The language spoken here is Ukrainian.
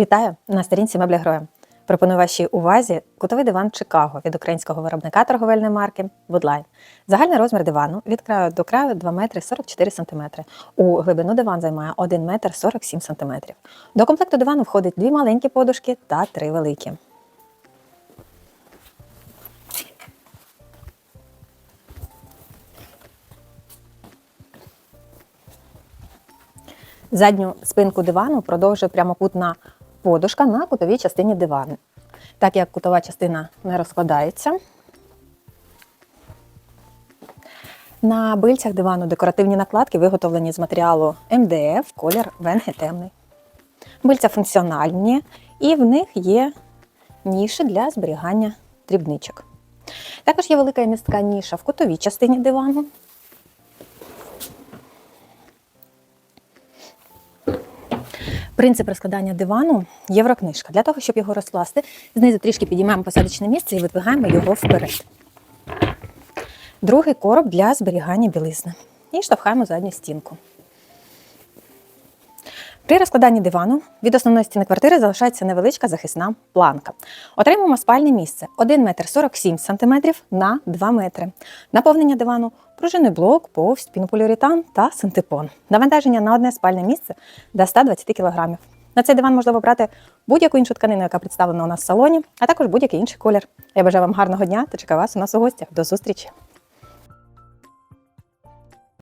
Вітаю на сторінці меблі Гроя. Пропоную вашій увазі кутовий диван Чикаго від українського виробника торговельної марки Woodline. Загальний розмір дивану від краю до краю 2 метри 44 сантиметри. У глибину диван займає 1 метр 47 сантиметрів. До комплекту дивану входить дві маленькі подушки та три великі. Задню спинку дивану продовжує прямокутна подушка на кутовій частині дивану. Так як кутова частина не розкладається. На бильцях дивану декоративні накладки виготовлені з матеріалу МДФ, колір венги темний. Бильця функціональні і в них є ніші для зберігання дрібничок. Також є велика містка ніша в кутовій частині дивану. Принцип розкладання дивану єврокнижка. Для того, щоб його розкласти, знизу трішки підіймаємо посадочне місце і видвигаємо його вперед. Другий короб для зберігання білизни. І штовхаємо задню стінку. При розкладанні дивану від основної стіни квартири залишається невеличка захисна планка. Отримуємо спальне місце 1 метр 47 см на 2 метри. Наповнення дивану пружинний блок, повсть, пінополіуретан та синтепон. Навантаження на одне спальне місце до 120 кг. На цей диван можливо брати будь-яку іншу тканину, яка представлена у нас в салоні, а також будь-який інший колір. Я бажаю вам гарного дня та чекаю вас у нас у гостях. До зустрічі!